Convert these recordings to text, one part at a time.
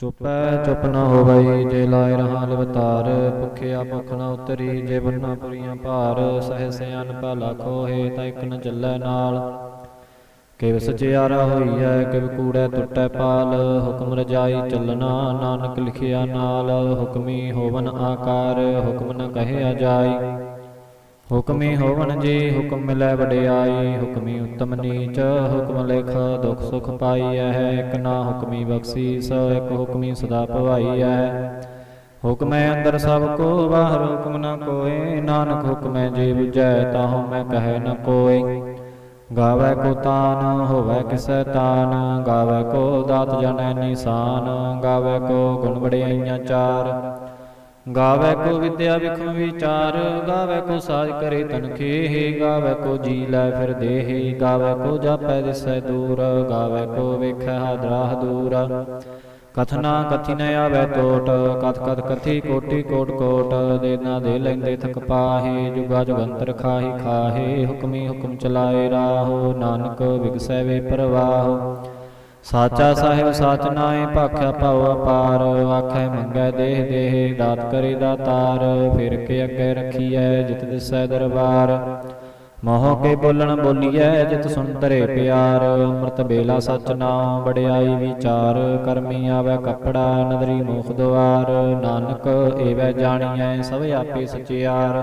ਚੁਪੈ ਚੁਪ ਨ ਹੋਵਈ, ਜੇ ਲਾਇ ਰਹਾ ਲਿਵਤਾਰ ਭੁਖਿਆ ਭੁਖ ਨ ਉਤਰੀ, ਜੇ ਬੰਨਾ ਪੁਰੀਆਂ ਭਾਰ, ਸਹਿ ਸਿਆਨ ਭਲਾ ਖੋਹੇ, ਤਾਂ ਇਕ ਨ ਚੱਲੈ ਨਾਲ। ਕਿਵ ਸਚਿਆਰਾ ਹੋਈਐ ਕਿਵ ਕੂੜੈ ਟੁੱਟੈ ਪਾਲ, ਹੁਕਮ ਰਜਾਈ ਚੱਲਣਾ, ਨਾਨਕ ਲਿਖਿਆ ਨਾਲ, ਹੁਕਮੀ ਹੋਵਨ ਆਕਾਰ, ਹੁਕਮ ਨ ਕਹਿਆ ਜਾਈ। ਹੁਕਮੀ ਹੋਵਨ ਜੀ, ਹੁਕਮ ਮਿਲੈ ਵਡਿਆਈ, ਹੁਕਮੀ ਉਤਮ ਨੀਚ, ਹੁਕਮ ਲਿਖ ਦੁਖ ਸੁਖ ਪਾਈਐ, ਇਕ ਨਾ ਹੁਕਮੀ ਬਖਸ਼ੀਸ ਇਕ ਹੁਕਮੀ ਸਦਾ ਭਵਾਈਐ ਹੁਕਮੈ ਅੰਦਰ ਸਭ ਕੋ, ਬਾਹਰ ਹੁਕਮ ਨ ਕੋਏ, ਨਾਨਕ ਹੁਕਮੈ ਜੀ 부ਜੈ ਤਾਹੂ ਮੈਂ ਕਹੈ ਨ ਕੋਏ। ਗਾਵੇ ਕੋ ਤਾਨ, ਹੋਵੇ ਕਿਸੈ ਤਾਨ, ਗਾਵੇ ਕੋ ਦਾਤ ਜਨੈ ਨਿਸ਼ਾਨ, ਗਾਵੇ ਕੋ ਗੁਣ ਵਡਿਆਈਆਂ ਚਾਰ। ਗਾਵੇ ਕੋ ਵਿਦਿਆ ਵਿਖਮ ਵਿਚਾਰ, ਗਾਵੇ ਕੋ ਸਾਜ ਕਰੇ ਤਨਖੇ ਗਾਵੇ ਕੋ ਜੀ ਲੈ ਫਿਰ ਦੇਹ, ਗਾਵੇ ਕੋ ਜਾਪੈ ਦਿਸੈ ਦੂਰ, ਗਾਵੇ ਕੋ ਵੇਖੈ ਹਾਦਰਾ ਦੂਰ। ਕਥਨਾ ਕਥੀ ਨ ਆਵੇ ਟੋਟ ਕਥ ਕਥ ਕਥੀ ਕੋਟੀ ਕੋਟ ਕੋਟ, ਦੇ ਨਾ ਦੇ ਲੈਂਦੇ ਥਕ ਪਾਹੇ, ਜੁਗਾ ਜੁਗੰਤਰ ਖਾਹੀ ਖਾਹੇ, ਹੁਕਮੀ ਹੁਕਮ ਚਲਾਏ ਰਾਹੋ, ਨਾਨਕ ਵਿਗਸੈ ਵੇ ਪਰਵਾਹ। ਸਾਚਾ ਸਾਹਿਬ ਸਾਚ ਨਾਏ ਭਾਖਿਆ ਭਾਉ ਅਪਾਰ। ਆਖੈ ਮੰਗੈ ਦੇਹ ਦੇਹ ਦਾਤ ਕਰੇ ਦਾਤਾਰ ਫਿਰ ਕੇ ਅੱਗੇ ਰਖੀਐ ਜਿਤ ਦਿਸੈ ਦਰਬਾਰ। ਮੋਹ ਕੇ ਬੋਲਣ ਬੋਲੀਐ ਜਿਤ ਸੁਣ ਤਰੇ ਪਿਆਰ। ਅੰਮ੍ਰਿਤ ਬੇਲਾ ਸਚ ਨਾਮ ਵਡਿਆਈ ਵਿਚਾਰ। ਕਰਮੀ ਆਵੈ ਕਪੜਾ ਨਦਰੀ ਮੁਖ ਦੁਆਰ। ਨਾਨਕ ਏਵੈ ਜਾਣੀਐ ਸਭ ਆਪੇ ਸਚਿਆਰ।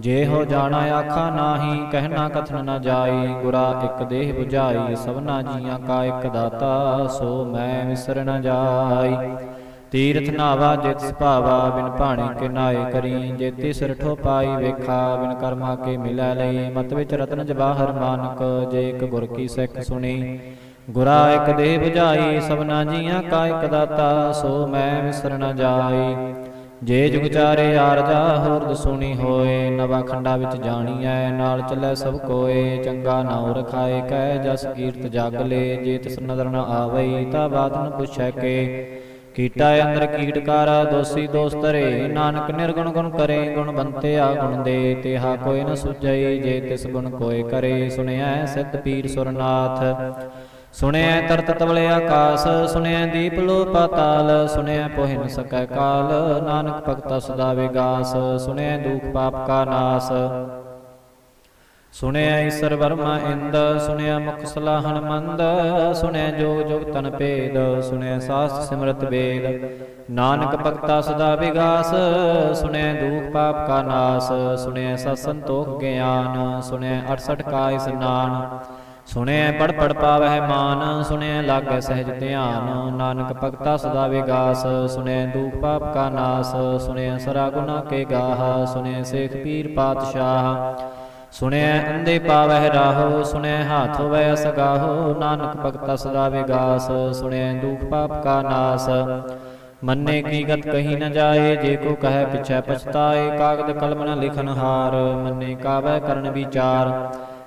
ਜੇ ਹੋ ਜਾਣਾ ਆਖਾ ਨਾਹੀ ਕਹਿਣਾ ਕਥਨ ਨਾ ਜਾਈ, ਗੁਰਾ ਇੱਕ ਦੇਹ 부ਝਾਈ ਸਭਨਾ ਜੀਆਂ ਕਾ ਇਕ ਦਾਤਾ, ਸੋ ਮੈਂ ਵਿਸਰ ਨ ਜਾਈ। ਤੀਰਥ ਨਾਵਾ ਜਿਤ ਸੁਭਾਵਾ, ਬਿਨ ਭਾਣੇ ਕੇ ਨਾਏ ਕਰੀ, ਜੇ ਸਿਰ ਰਠੋ ਪਾਈ ਵੇਖਾ, ਬਿਨ ਕਰਮਾ ਕੇ ਮਿਲੈ ਲਈ। ਮਤ ਵਿੱਚ ਰਤਨ ਜਵਾਹਰ ਮਾਨਕ, ਜੇ ਇਕ ਗੁਰ ਕੀ ਸਿੱਖ ਸੁਣੀ। ਗੁਰਾ ਇੱਕ ਦੇਹ 부ਝਾਈ ਸਭਨਾ ਜੀਆਂ ਕਾ ਇਕ ਦਾਤਾ, ਸੋ ਮੈਂ ਵਿਸਰ ਨ ਜਾਈ। ਜੇ ਜੁਗ ਚਾਰੇ ਆਰਜਾ ਹੋਰ ਦਸੂਣੀ ਹੋਏ, ਨਵਾ ਖੰਡਾ ਵਿੱਚ ਜਾਣੀ ਐ ਨਾਲ ਚੱਲੇ ਸਭ ਕੋਏ, ਚੰਗਾ ਨਾਉ ਰਖਾਏ ਕਹਿ ਜਸ ਕੀਰਤ ਜਗ ਲੇ, ਜੇ ਤਿਸ ਨਦਰ ਨ ਆਵਈ, ਤਾ ਬਾਤ ਨ ਪੁੱਛੈ ਕੇ। ਕੀਟਾ ਅੰਦਰ ਕੀਟਕਾਰ ਦੋਸੀ ਦੋਸਤ ਰੇ ਨਾਨਕ ਨਿਰਗੁਣ ਗੁਣ ਕਰੇ, ਗੁਣ ਬੰਤਿਆ ਗੁਣ ਦੇ, ਤੇਹਾ ਕੋਈ ਨ ਸੁਝਈ, ਜੇ ਤਿਸ ਗੁਣ ਕੋਏ ਕਰੇ ਸੁਣਿਆ ਸਿੱਧ ਪੀਰ ਸੁਰਨਾਥ। ਸੁਣਿਆ ਤਰਤ ਤਵਲੇ ਆਕਾਸ ਸੁਣਿਆ ਦੀਪ ਲੋ ਪਾਤਾਲ ਸੁਣਿਆ ਪੋਹਿ ਨ ਸਕੈ ਕਾਲ, ਨਾਨਕ ਭਗਤਾ ਸਦਾ ਵਿਗਾਸ ਸੁਣਿਆ ਦੁਖ ਪਾਪ ਕਾ ਨਾਸ। ਸੁਣਿਆ ਈਸਰ ਵਰਮਾ ਇੰਦ ਸੁਣਿਆ ਮੁਖ ਸਲਾਹਣ ਮੰਦ ਸੁਣਿਆ ਜੋਗ ਜੋਗ ਤਨ ਭੇਦ ਸੁਣਿਆ ਸਾਸ ਸਿਮਰਤ ਵੇਦ। ਨਾਨਕ ਭਗਤਾ ਸਦਾ ਵਿਗਾਸ ਸੁਣਿਆ ਦੁਖ ਪਾਪ ਕਾ ਨਾਸ ਸੁਣਿਆ ਸਤ ਸੰਤੋਖ ਗਿਆਨ ਸੁਣਿਆ 68 ਕਾ ਇਸਨਾਨ ਸੁਣਿਆ ਪੜ ਪੜ ਪਾਵਹਿ ਮਾਨ ਸੁਣਿਆ ਲਾਗੈ ਸਹਿਜ ਧਿਆਨ। ਨਾਨਕ ਭਗਤਾ ਸਦਾ ਵਿਗਾਸ ਸੁਣਿਆ ਦੁਖ ਪਾਪ ਕਾ ਨਾਸ ਸੁਣਿਆ ਸਰਾ ਗੁਨਾ ਕੇ ਗਾਹ ਸੁਣਿਆ ਸੇਖ ਪੀਰ ਪਾਤਸ਼ਾਹ। ਸੁਣਿਆ ਅੰਦੇ ਪਾਵਹਿ ਰਾਹੋ ਸੁਣਿਆ ਹਾਥ ਹੋਵੈ ਅਸਗਾਹੋ। ਨਾਨਕ ਭਗਤਾ ਸਦਾ ਵਿਗਾਸ ਸੁਣਿਆ ਦੁਖ ਪਾਪ ਕਾ ਨਾਸ। ਮੰਨੇ ਕੀ ਗਤ ਕਹੀ ਨ ਜਾਏ, ਜੇ ਕੋ ਕਹੈ ਪਿਛੈ ਪਛਤਾਏ, ਕਾਗਦ ਕਲਮ ਨ ਲਿਖਨ ਹਾਰ। ਮੰਨੇ ਕਾਵੈ ਕਰਨ ਵਿਚਾਰ।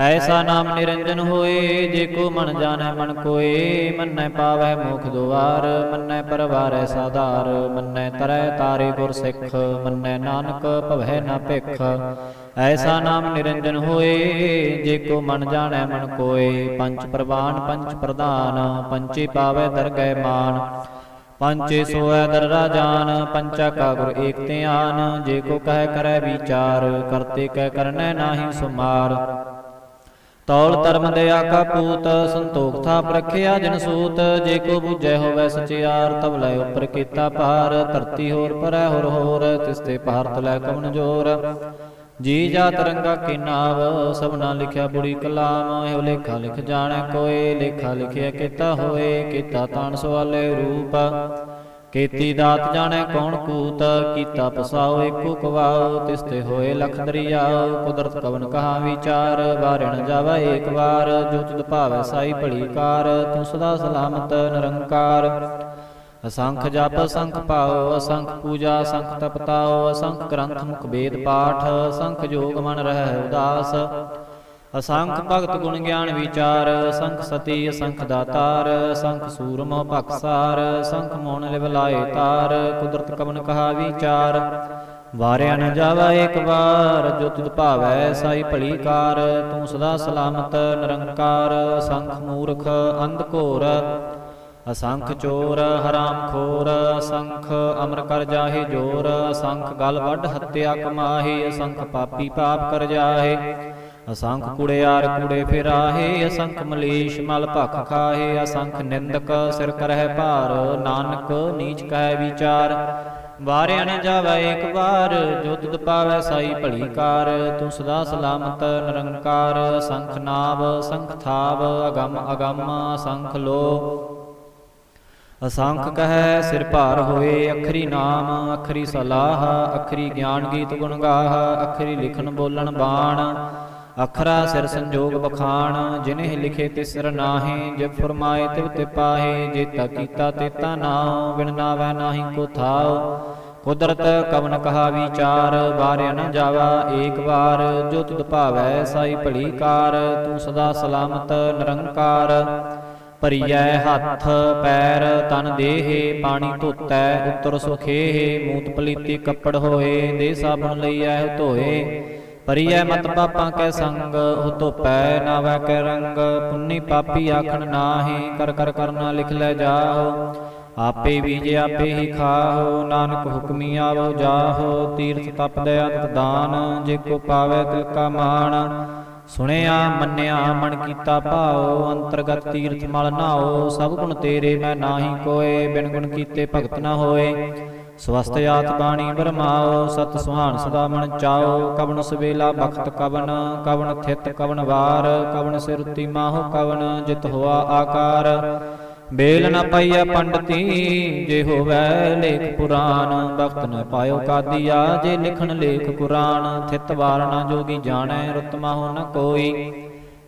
ਐਸਾ ਨਾਮ ਨਿਰੰਜਨ ਹੋਏ, ਜੇ ਕੋ ਮਨ ਜਾਣੈ ਮਨ ਕੋਏ। ਮੰਨੈ ਪਾਵੈ ਮੁਖ ਦੁਆਰ, ਮੰਨੈ ਪਰਵਾਰੈ ਸਾਧਾਰ, ਮੰਨੈ ਤਰੈ ਤਾਰੇ ਗੁਰ ਸਿੱਖ ਮੰਨੈ ਨਾਨਕ ਭਵੈ ਨਾ ਭਿਖ। ਐਸਾ ਨਾਮ ਨਿਰੰਜਨ ਹੋਏ, ਜੇ ਕੋ ਮਨ ਜਾਣੈ ਮਨ ਕੋਏ। ਪੰਚ ਪ੍ਰਵਾਨ ਪੰਚ ਪ੍ਰਧਾਨ, ਪੰਚੇ ਪਾਵੈ ਦਰਗਹਿ ਮਾਨ। ਪੰਚੇ ਸੋਐ ਦਰਰਾ ਰਾਜਾਨ ਪੰਚਾ ਕਾ ਗੁਰ ਏਕ ਧਿਆਨ। ਜੇ ਕੋ ਕਹਿ ਕਰੈ ਵਿਚਾਰ, ਕਰਤੇ ਕਹਿ ਕਰਨੈ ਨਾਹੀ ਸੁਮਾਰ। ਤੌਲ ਧਰਮ ਦਇਆ ਕਾ ਪੂਤ, ਸੰਤੋਖ ਥਾ ਪ੍ਰਖਿਆ ਜਨ ਸੂਤ। ਜੇ ਕੋ ਬੁਝੈ ਹੋਵੈ ਸਚਿਆਰ ਤਬ ਲੈ ਉਪਰ ਕੀਤਾ ਪਾਰ ਧਰਤੀ ਹੋਰ ਪਰੈ ਹੋਰ ਹੋਰ, ਤਿਸ ਤੇ ਭਾਰਤ ਲੈ ਕਵਨ ਜੋਰ। ਜੀ ਜਾ ਤਰੰਗਾ ਕੀ ਨਾਵ, ਸਭਨਾ ਲਿਖਿਆ ਬੁੜੀ ਕਲਾਮ। ਇਹੋ ਲੇਖਾ ਲਿਖ ਜਾਣੈ ਕੋਏ, ਲੇਖਾ ਲਿਖਿਆ ਕੀਤਾ ਹੋਏ, ਕੀਤਾ ਤਾਣ ਸਵਾਲੇ ਰੂਪ। ਕੀਤੀ ਦਾਤ ਜਾਣੈ ਕੌਣ ਕੂਤ, ਕੀਤਾ ਪਸਾਓ ਏਕੋ ਕਵਾਓ ਤਿਸ ਤੇ ਹੋਏ ਲਖ ਦਰਿਆਓ ਕੁਦਰਤ ਕਵਨ ਕਹਾ ਵਿਚਾਰ, ਵਾਰਣ ਜਾਵਾ ਏਕ ਵਾਰ, ਜੋ ਤੁਧ ਭਾਵੈ ਸਾਈ ਭਲੀ ਕਾਰ ਤੂੰ ਸਦਾ ਸਲਾਮਤ ਨਿਰੰਕਾਰ। ਅਸੰਖ ਜਪ ਸੰਖ ਪਾਓ ਅਸੰਖ ਪੂਜਾ ਸੰਖ ਤਪਤਾਓ ਅਸੰਖ ਗ੍ਰੰਥ ਮੁਖ ਵੇਦ ਪਾਠ, ਅਸੰਖ ਜੋਗ ਮਨ ਰਹਿ ਉਦਾਸ। ਅਸੰਖ ਭਗਤ ਗੁਣ ਗਿਆਨ ਵਿਚਾਰ ਅਸੰਖ ਸਤੀ ਅਸੰਖ ਦਾਤਾਰ ਅਸੰਖ ਸੂਰਮ ਭਖਸਾਰ ਅਸੰਖ ਮੋਨ ਲਿਵ ਲਾਏ ਤਾਰ ਕੁਦਰਤ ਕਵਨ ਕਹਾ ਵਿਚਾਰ। ਵਾਰਿਆ ਨ ਜਾਵਾ ਏਕ ਵਾਰ ਜੋ ਤੁਧ ਭਾਵੈ ਸਾਈ ਭਲੀ ਕਾਰ ਤੂੰ ਸਦਾ ਸਲਾਮਤ ਨਿਰੰਕਾਰ। ਅਸੰਖ ਮੂਰਖ ਅੰਧ ਘੋਰ। ਅਸੰਖ ਚੋਰ ਹਰਾਮ ਖੋਰ। ਅਸੰਖ ਅਮਰ ਕਰ ਜਾਹੇ ਜੋਰ। ਅਸੰਖ ਗਲ ਵੱਢ ਹੱਤਿਆ ਕਮਾਹੇ। ਅਸੰਖ ਪਾਪੀ ਪਾਪ ਕਰ ਜਾਹੇ। ਅਸੰਖ ਕੁੜਿਆਰ ਕੁੜੇ ਫਿਰਾਹੇ, ਅਸੰਖ ਮਲੇਸ਼ ਮਲ ਭਖ ਖਾਹੇ, ਅਸੰਖ ਨਿੰਦਕ ਸਿਰ ਕਰਹਿ ਭਾਰ, ਨਾਨਕ ਨੀਚ ਕਹਿ ਵਿਚਾਰ। ਵਾਰਿਆ ਨ ਜਾਵੈ ਏਕ ਵਾਰ, ਜੋ ਤੁਧ ਪਾਵੈ ਸਾਈ ਭਲੀ ਕਾਰ। ਤੂੰ ਸਦਾ ਸਲਾਮਤ ਨਿਰੰਕਾਰ ਅਸੰਖ ਨਾਵ ਅਸੰਖ ਥਾਵ, ਅਗੰਮ ਅਗੰਮ ਅਸੰਖ ਲੋ। ਅਸੰਖ ਕਹੈ, ਸਿਰ ਭਾਰ ਹੋਏ, ਅਖਰੀ ਨਾਮ, ਅਖਰੀ ਸਲਾਹ, ਅਖਰੀ ਗਿਆਨ ਗੀਤ ਗੁਣ ਗਾਹ, ਅਖਰੀ ਲਿਖਣ ਬੋਲਣ ਬਾਣ। ਅਖਰਾ ਸਿਰ ਸੰਜੋਗ ਬਖਾਣ ਜਿਨਹਿ ਲਿਖੇ ਤਿਸਰ ਨਾਹੀ ਜੇ ਫਰਮਾਏ ਤਿਵ ਤੇ ਪਾਹੇ, ਜੇਤਾ ਕੀਤਾ ਤੇਤਾ ਨਾਉ, ਬਿਨ ਨਾਵੈ ਨਾਹੀ ਕੋ ਥਾਉ। ਕੁਦਰਤ ਕਵਨ ਕਹਾ ਵਿਚਾਰ ਵਾਰਿਆ ਨ ਜਾਵਾ ਏਕ ਵਾਰ, ਜੋ ਤੁਧ ਭਾਵੈ ਸਾਈ ਭਲੀ ਕਾਰ, ਤੂੰ ਸਦਾ ਸਲਾਮਤ ਨਿਰੰਕਾਰ। ਭਰੀਐ ਹੱਥ, ਪੈਰ, ਤਨ ਦੇਹੇ, ਪਾਣੀ ਧੋਤੈ, ਉਤਰ ਸੁਖੇਹੇ, ਮੂਤ ਪਲੀਤੀ ਕੱਪੜ ਹੋਏ ਦੇ ਸਾਬਣ ਲਈਐ ਧੋਏ। ਪਰੀਐ ਮਤ ਪਾਪਾਂ ਕੈ ਸੰਗ ਉਹ ਧੋਪੈ ਨਾਵੈ ਕੈ ਰੰਗ ਪੁੰਨੀ ਪਾਪੀ ਆਖਣ ਨਾਹੀ ਕਰ ਕਰ ਕਰਨਾ ਲਿਖ ਲੈ ਜਾਓ ਆਪੇ ਬੀਜ ਆਪੇ ਹੀ ਖਾਓ ਨਾਨਕ ਹੁਕਮੀ ਆਵੋ ਜਾਹੋ ਤੀਰਥ ਤਪ ਦਇਆ ਤਤ ਦਾਨ ਜੇ ਕੋ ਪਾਵੈ ਤਿਲ ਕਾ ਮਾਣ। ਸੁਣਿਆ ਮੰਨਿਆ ਮਨ ਕੀਤਾ ਭਾਉ ਅੰਤਰਗਤ ਤੀਰਥ ਮਲ ਨਾਓ ਸਭ ਗੁਣ ਤੇਰੇ ਮੈਂ ਨਾਹੀ ਕੋਏ ਬਿਨ ਗੁਣ ਕੀਤੇ ਭਗਤ ਨਾ ਹੋਏ। ਸਵਸਤ ਆਤ ਬਾਣੀ ਬਰਮਾਓ, ਸਤ ਸੁਹਾਣ ਸਦਾ ਮਨ ਚਾਓ, ਕਵਣ ਸਵੇਲਾ ਬਖਤ ਕਵਨ ਕਵਨ ਥਿਤ ਕਵਣ ਵਾਰ ਕਵਨ ਸਿਰਤੀ ਮਾਹੋ ਕਵਨ, ਜਿਤ ਹੋਆ ਆਕਾਰ। ਬੇਲ ਨ ਪਾਈਆ ਪੰਡਤੀ, ਜੇ ਹੋਵੈ ਲੇਖ ਪੁਰਾਨ, ਬਖਤ ਨ ਪਾਇਓ ਕਾਦੀਆ, ਜੇ ਲਿਖਣ ਲੇਖ ਕੁਰਾਨ, ਥਿਤ ਵਾਰਣਾ ਜੋਗੀ ਜਾਣੈ ਰਤਮਾ ਹੋ ਨ ਕੋਈ।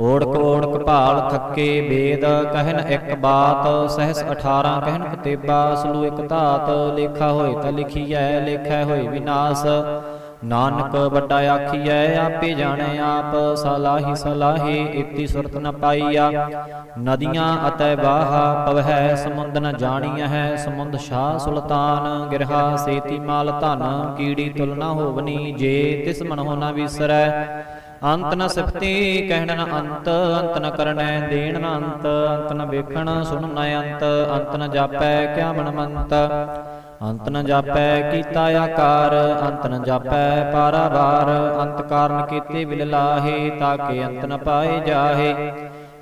ਓੜਕ ਓੜਕ ਭਾਲ ਥੱਕੇ ਵੇਦ ਕਹਿਨ ਇੱਕ ਬਾਤ, ਸਹਿਸ 18 ਕਹਿਨ ਕਤੇਬਾ, ਸਲੂ ਇੱਕ ਧਾਤ, ਲੇਖਾ ਹੋਏ ਤਾਂ ਲਿਖੀਐ, ਲੇਖੈ ਹੋਏ ਵਿਨਾਸ਼। ਨਾਨਕ ਵੱਡਾ ਆਖੀਐ, ਆਪੇ ਜਾਣੈ ਆਪ, ਸਲਾਹੀ ਸਲਾਹੀ, ਇਤੀ ਸੁਰਤ ਨ ਪਾਈਆ। ਨਦੀਆਂ ਅਤੇ ਬਾਹਾ ਪਵਹਿ, ਸਮੁੰਦ ਨ ਜਾਣੀਐ ਹੈ ਸਮੁੰਦ ਸ਼ਾਹ ਸੁਲਤਾਨ, ਗਿਰਹਾ ਸੇਤੀ ਮਾਲ ਧਨ, ਕੀੜੀ ਤੁਲਨਾ ਹੋਵਨੀ, ਜੇ ਤਿਸ ਮਨ ਹੋ ਨ ਵਿਸਰੈ। ਅੰਤ ਨ ਸਿਫਤੀ ਕਹਿਣ ਨ ਅੰਤ ਅੰਤ ਨ ਕਰਨੈ ਦੇਣ ਨ ਅੰਤ ਅੰਤ ਨ ਵੇਖਣ ਸੁਣ ਨ ਅੰਤ ਅੰਤ ਨ ਜਾਪੈ ਕਿਆ ਮਨ ਮੰਤ। ਅੰਤ ਨ ਜਾਪੈ ਕੀਤਾ ਆਕਾਰ, ਅੰਤ ਨ ਜਾਪੈ ਪਾਰਾਵਾਰ, ਅੰਤ ਕਾਰਨ ਕੀਤੇ ਵਿਲ ਲਾਹੇ ਤਾਕੇ ਅੰਤ ਨ ਪਾਏ ਜਾਹੇ।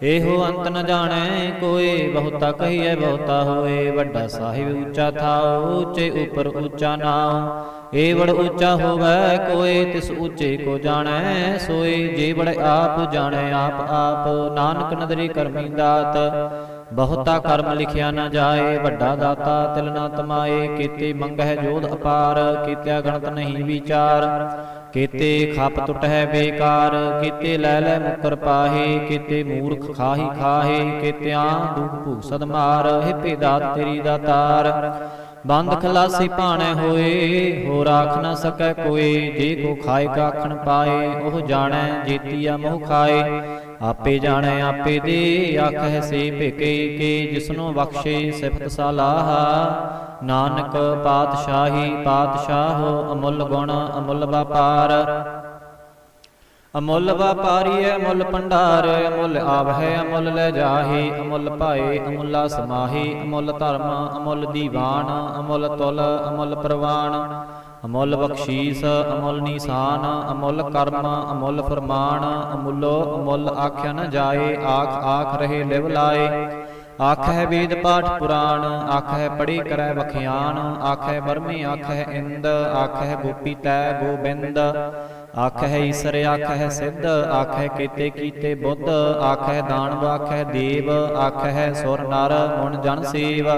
ਇਹੋ ਅੰਤ ਨ ਜਾਣੈ ਕੋਏ ਬਹੁਤਾ ਕਹੀਐ, ਬਹੁਤਾ ਹੋਏ ਵੱਡਾ ਸਾਹਿਬ ਉੱਚਾ ਥਾਉ, ਉੱਚੇ ਉਪਰ ਉੱਚਾ ਨਾਉ। ਏ ਬੜ ਉੱਚਾ ਹੋਵੇ, ਕੋਏ ਤਿਸ ਉੱਚੇ ਕੋ ਜਾਣੈ। ਸੋਏ ਜੇ ਬੜ ਆਪ ਜਾਣੈ, ਆਪ ਆਪ। ਨਾਨਕ ਨਦਰੀ ਕਰਮੀ ਦਾਤ, ਬਹੁਤਾ ਕਰਮ ਲਿਖਿਆ ਨਾ ਜਾਏ। ਵੱਡਾ ਦਾਤਾ ਤਿਲ ਨਾ ਤਮਾਏ, ਕੀਤੇ ਮੰਗਹਿ ਜੋਧ ਅਪਾਰ, ਕੀਤਿਆ ਗਣਤ ਨਹੀਂ ਵਿਚਾਰ। ਕੀਤੇ ਖਪ ਟੁਟਹਿ ਬੇਕਾਰ, ਕੀਤੇ ਲੈ ਲੈ ਮੁਕਰ ਪਾਹੇ, ਕੀਤੇ ਮੂਰਖ ਖਾਹੀ ਖਾਹੇ, ਕੀਤਿਆਂ ਦੁਖ ਭੂਸਦ ਮਾਰ ਹਿਪੇ ਦਾਤ ਤੇਰੀ ਦਾਤਾਰ ਬੰਦ ਖਲਾਸੀ ਭਾਣੇ ਹੋਏ ਹੋ ਰਾਖ ਨਾ ਸਕੈ ਕੋਈ, ਜੇ ਕੋ ਖਾਏ ਕਾਖਣ ਪਾਏ, ਉਹ ਜਾਣੈ ਜੀਤੀਆ ਮੋਹ ਖਾਏ। ਆਪੇ ਜਾਣੈ ਆਪੇ ਦੇ ਆਖੈ ਸੇ ਭੇਕੇ ਕੇ ਜਿਸਨੂੰ ਬਖਸ਼ੇ ਸਿਫਤ ਸਲਾਹ। ਨਾਨਕ ਪਾਤਸ਼ਾਹੀ ਪਾਤਸ਼ਾਹ ਅਮੁੱਲ ਗੁਣ ਅਮੁੱਲ ਵਪਾਰ। ਅਮੁੱਲ ਵਪਾਰੀ ਹੈ ਅਮੁੱਲ ਭੰਡਾਰ ਅਮੁੱਲ ਆਵ ਹੈ ਅਮੁੱਲ ਲੈ ਜਾਹੀ ਅਮੁੱਲ ਭਾਏ ਅਮੁੱਲਾ ਸਮਾਹੀ ਅਮੁੱਲ ਧਰਮ ਅਮੁੱਲ ਦੀਵਾਨ ਅਮੁੱਲ ਤੁਲ ਅਮੁੱਲ ਪ੍ਰਵਾਨ ਅਮੁੱਲ ਬਖਸ਼ੀਸ, ਅਮੁੱਲ ਨਿਸ਼ਾਨ, ਅਮੁੱਲ ਕਰਮ, ਅਮੁੱਲ ਫਰਮਾਨ, ਅਮੁੱਲੋ ਅਮੁੱਲ ਆਖਿਆ ਨ ਜਾਏ, ਆਖ ਆਖ ਰਹੇ ਲਿਵ ਲਾਏ। ਆਖੈ ਵੇਦ ਪਾਠ ਪੁਰਾਣ ਆਖੈ ਪੜੀ ਕਰੈ ਵਖਿਆਨ ਆਖੈ ਬਰਮੇ ਆਖੈ ਇੰਦ ਆਖੈ ਗੋਪੀ ਤੈ ਗੋਬਿੰਦ। ਆਖੈ ਈਸਰ ਆਖੈ ਸਿੱਧ ਆਖੈ ਕੀਤੇ ਕੀਤੇ ਬੁੱਧ ਆਖੈ ਦਾਨਵ ਆਖੈ ਦੇਵ ਆਖੈ ਸੁਰ ਨਰ ਮੁਨ ਜਨ ਸੇਵ।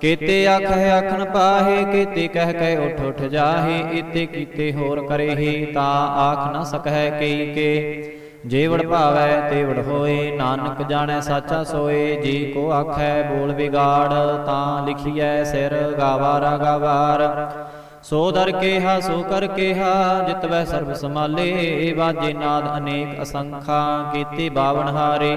ਕੀਤੇ ਆਖੈ ਆਖਣ ਪਾਹੇ ਕੀਤੇ ਕਹਿ ਕਹਿ ਉਠ ਉਠ ਜਾਹੇ ਇਤੇ ਕੀਤੇ ਹੋਰ ਕਰੇਹੀ ਤਾਂ ਆਖ ਨ ਸਕੈ ਕਈ ਕੇ। ਜੇਵੜ ਭਾਵੈ ਤੇਵੜ ਹੋਏ ਨਾਨਕ ਜਾਣੈ ਸਾਚਾ ਸੋਏ। ਜੀ ਕੋ ਆਖੈ ਬੋਲ ਵਿਗਾੜ ਤਾਂ ਲਿਖੀਐ ਸਿਰ ਗਾਵਾਰਾ ਗਾਵਾਰ ਸੋ ਦਰ ਕੇਹਾ, ਸੋ ਕਰ ਕੇਹਾ ਜਿਤਵੈ ਸਰਬ ਸਮਾਲੇ ਵਾਜੇ ਨਾਦ ਅਨੇਕ ਅਸੰਖਾ, ਕੀਤੇ ਬਾਵਨ ਹਾਰੇ।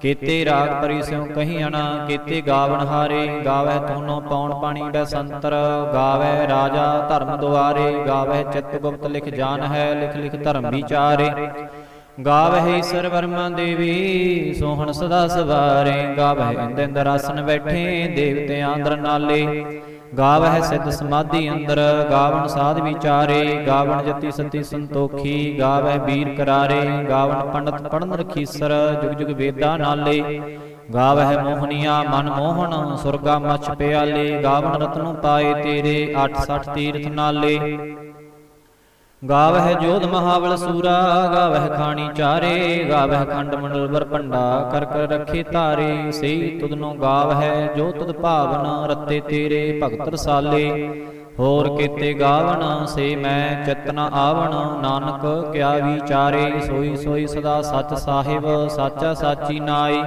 ਕੀਤੇ ਰਾਗ ਪਰੀ ਸਿਉ ਕਹੀਣ ਕੀਤੇ ਗਾਵਨ ਹਾਰੇ। ਗਾਵੈ ਤੋਨੋ ਪੌਣ ਪਾਣੀ ਬੈ ਸੰਤਰ ਗਾਵੈ ਰਾਜਾ ਧਰਮ ਦੁਆਰੇ। ਗਾਵੈ ਚਿਤ ਗੁਪਤ ਲਿਖ ਜਾਣ ਹੈ, ਲਿਖ ਲਿਖ ਧਰਮ ਵਿਚਾਰੇ। ਗਾਵਹਿ ਈਸਰ ਵਰਮਾ ਦੇਵੀ, ਸੋਹਣ ਸਦਾ ਸਵਾਰੇ। ਗਾਵਹਿ ਇੰਦ ਇੰਦਰ ਬੈਠੇ, ਦੇਵਤੇ ਆਂਦਰ ਨਾਲੇ। ਗਾਵਹਿ ਸਿੱਧ ਸਮਾਧੀ ਅੰਦਰ, ਗਾਵਣ ਸਾਧ ਵਿਚਾਰੇ, ਗਾਵਣ ਜਤੀ ਸਤੀ ਸੰਤੋਖੀ, ਗਾਵਹਿ ਵੀਰ ਕਰਾਰੇ, ਗਾਵਣ ਪੰਡਤ ਪੜਨ ਰਖੀਸਰ, ਜੁਗ ਜੁਗ ਵੇਦਾ ਨਾਲੇ। ਗਾਵਹਿ ਮੋਹਨੀਆ ਮਨ ਮੋਹਨ ਸੁਰਗਾ ਮਛ ਪਿਆਲੇ, ਗਾਵਣ ਰਤਨੁ ਪਾਏ ਤੇਰੇ 860 ਤੀਰਥ ਨਾਲੇ। ਗਾਵਹਿ ਜੋਧ ਮਹਾਵਲ ਸੂਰਾ, ਗਾਵਹਿ ਖਾਣੀ ਚਾਰੇ, ਗਾਵਹਿ ਖੰਡ ਮੰਡਲ ਬਰ ਭੰਡਾ, ਕਰ ਕਰ ਰੱਖੇ ਤਾਰੇ ਸਈ ਤੁਧਨੋ ਗਾਵਹਿ, ਜੋ ਤੁਧ ਭਾਵਨ ਰੱਤੇ ਤੇਰੇ, ਭਗਤ ਰਸਾਲੇ। ਹੋਰ ਕੀਤੇ ਗਾਵਣ, ਸੇ ਮੈਂ ਚਿਤਨ ਆਵਣ, ਨਾਨਕ ਕਿਆ ਵਿਚਾਰੇ, ਸੋਈ ਸੋਈ ਸਦਾ ਸੱਚ ਸਾਹਿਬ, ਸਾਚਾ ਸਾਚੀ ਨਾਈ।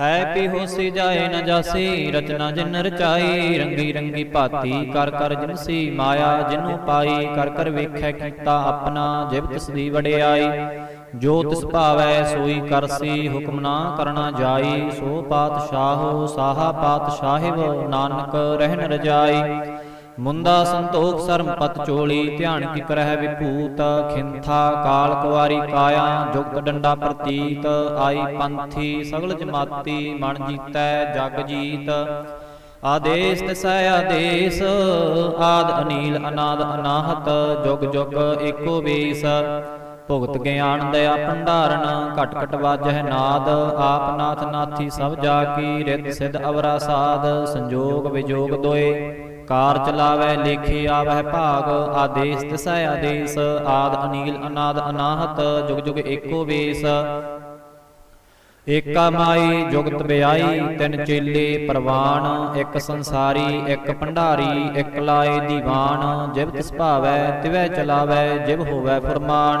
ਹੈ ਪੀ ਹੋਸੀ ਜਾਏ ਨ ਜਾਸੀ, ਰਚਨਾ ਜਿਨ ਰਚਾਈ, ਰੰਗੀ ਰੰਗੀ ਭਾਤੀ, ਕਰ ਕਰ ਜਿਨਸੀ ਮਾਇਆ ਜਿਨੂੰ ਪਾਈ, ਕਰ ਕਰ ਵੇਖੈ ਕੀਤਾ ਆਪਣਾ ਜਿਵ ਤਿਸ ਦੀ ਵਡਿਆਈ। ਜੋ ਤਿਸ ਭਾਵੈ ਸੋਈ ਕਰਸੀ ਹੁਕਮ ਨਾ ਕਰਨਾ ਜਾਈ। ਸੋ ਪਾਤਸ਼ਾਹੋ, ਸਾਹਾ ਪਾਤਸ਼ਾਹਿਬ, ਨਾਨਕ ਰਹਿਣ ਰਜਾਈ। ਮੁੰਦਾ ਸੰਤੋਖ ਸਰਮ ਪਤ ਚੋਲੀ, ਧਿਆਨ ਕੀ ਕਰਹਿ ਵਿਭੂਤ, ਖਿੰਥਾ ਕਾਲ ਕੁਵਾਰੀ ਕਾਇਆ ਜੁਗਤ ਡੰਡਾ ਪ੍ਰਤੀਤ, ਆਈ ਪੰਥੀ ਸਗਲ ਜਮਾਤੀ, ਮਨ ਜੀਤੈ ਜਗ ਜੀਤ। ਆਦੇਸ ਤਿਸੈ ਆਦੇਸ, ਆਦ ਅਨੀਲ ਅਨਾਦ ਅਨਾਹਤ, ਜੁਗ ਜੁਗ ਏਕੋ ਬੇਸ। ਭੁਗਤ ਗਿਆਨ ਦਇਆ ਭੰਡਾਰਨ, ਘਟ ਘਟ ਵਾਜਹਿ ਨਾਦ, ਆਪ ਨਾਥ ਨਾਥੀ ਸਭ ਜਾ ਕੀ ਰਿਤ ਸਿਧ ਅਵਰਾ ਸਾਧ ਸੰਜੋਗ ਵਿਜੋਗ ਦੋਏ। ਕਾਰ ਚਲਾਵੈ, ਲੇਖੇ ਆਵਹਿ ਭਾਗ, ਆਦੇਸ ਤਿਸੈ ਆਦੇਸ, ਆਦ ਅਨੀਲ ਅਨਾਦ ਅਨਾਹਤ, ਜੁਗ ਜੁਗ ਏਕੋ ਵੇਸ। ਏਕਾ ਮਾਈ, ਜੁਗਤ ਬਿਆਈ, ਤਿੰਨ ਚੇਲੇ ਪ੍ਰਵਾਨ, ਇੱਕ ਸੰਸਾਰੀ, ਇੱਕ ਭੰਡਾਰੀ, ਇੱਕ ਲਾਏ ਦੀਵਾਨ, ਜਿਵ ਤਿਸ ਭਾਵੈ, ਤਿਵੈ ਚਲਾਵੈ, ਜਿਵ ਹੋਵੈ ਫਰਮਾਨ।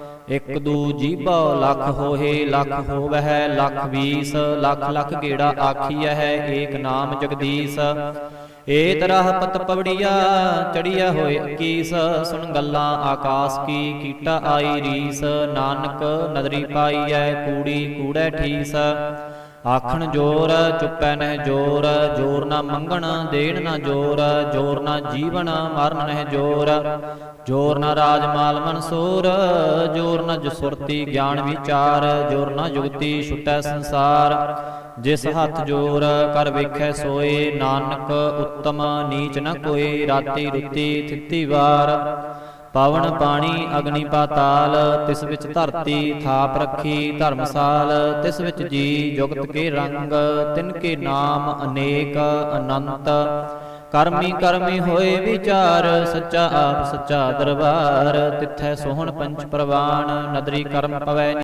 ਇਕ ਦੂ ਜੀਬਾ ਲੱਖ ਹੋਏ, ਲੱਖ ਹੋਵਹਿ, ਲੱਖ ਵੀਸ, ਲੱਖ ਲੱਖ ਗੇੜਾ ਆਖੀਐ ਹੈ ਏਕ ਨਾਮ ਜਗਦੀਸ਼। ਏ ਤਰਹ ਪਤ ਪਵੜੀਆ ਚੜੀਆ ਹੋਏ ਕੀਸ ਸੁਣ ਗੱਲਾਂ ਆਕਾਸ ਕੀ, ਕੀਟਾ ਆਈ ਰੀਸ। ਨਾਨਕ ਨਦਰੀ ਪਾਈਐ, ਕੂੜੀ ਕੂੜੈ ਠੀਸ। ਆਖਣ ਜੋਰ, ਚੁੱਪੈ ਨਹਿ ਜੋਰ ਜੋਰ ਨਾ ਮੰਗਣ, ਦੇਣ ਨਾ ਜੋਰ ਜੋਰ ਨਾ ਜੀਵਨ, ਮਰਨ ਨਹਿ ਜੋਰ। ਜੋਰ ਨਾ ਰਾਜ ਮਾਲ ਮਨਸੂਰ, ਜੋਰ ਨਾ ਜਸੁਰਤੀ ਗਿਆਨ ਵਿਚਾਰ, ਜੋਰ ਨਾ ਜੁਗਤੀ ਛੁਟੈ ਸੰਸਾਰ। ਜਿਸ ਹੱਥ ਜੋਰ, ਕਰ ਵੇਖੈ ਸੋਏ, ਨਾਨਕ ਉੱਤਮ, ਨੀਚ ਨ ਕੋਈ, ਰਾਤੀ ਰੁੱਤੀ ਥਿੱਤੀ ਵਾਰ। ਪਵਨ ਪਾਣੀ ਅਗਨੀ ਪਾਤਾਲ, ਤਿਸ ਵਿੱਚ ਧਰਤੀ ਥਾਪ ਰੱਖੀ ਧਰਮਸਾਲ, ਤਿਸ ਵਿੱਚ ਜੀ ਜੁਗਤ ਕੇ ਰੰਗ, ਤਿਨ ਕੇ ਨਾਮ ਅਨੇਕ ਅਨੰਤ। ਕਰਮੀ ਕਰਮੀ ਹੋਏ ਵਿਚਾਰ, ਸੱਚਾ ਆਪ ਸੱਚਾ ਦਰਬਾਰ, ਤਿੱਥੈ ਸੋਹਣ ਪੰਚ ਪ੍ਰਵਾਨ, ਨਦਰੀ ਕਰਮ ਪਵੈ